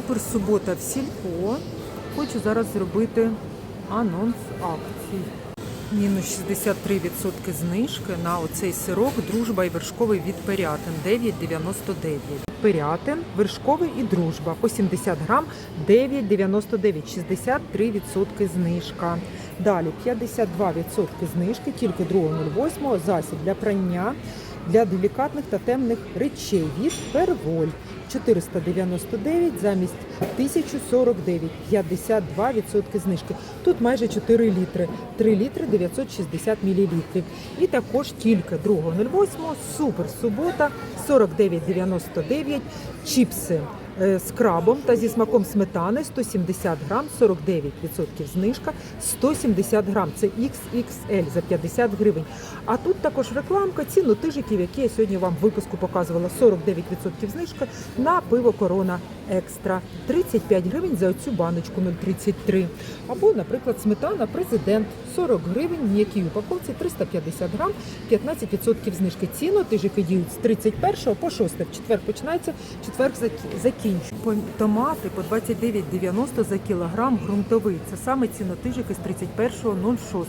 Супер субота в Сільпо. Хочу зараз зробити анонс акцій. Мінус 63% знижки на оцей сирок дружба і вершковий від Пирятин 9,99. Пирятин, вершковий і дружба по 70 грам 9,99, 63% знижка. Далі 52% знижки, тільки 2,08 засіб для прання для делікатних та темних речей від Перволь 499 замість 1049, 52% знижки. Тут майже 4 літри, 3 літри 960 мл. І також тільки 2.08, супер субота 49,99, чіпси е, з крабом та зі смаком сметани 170 грам, 49% знижка, 170 грам. Це XXL за 50 гривень. А тут також рекламка ціну тижиків, які я сьогодні вам в випуску показувала. 49% знижка на пиво Корона Екстра. 35 гривень за оцю баночку 0,33. Або, наприклад, сметана Президент 40 гривень, м'якій упаковці 350 грам, 15% знижки. Ціну тижики діють з 31 по 6. В четвер починається, в четвер закінчується. Томати по 29,90 за кілограм ґрунтовий. Це саме цінотижики з 31.06.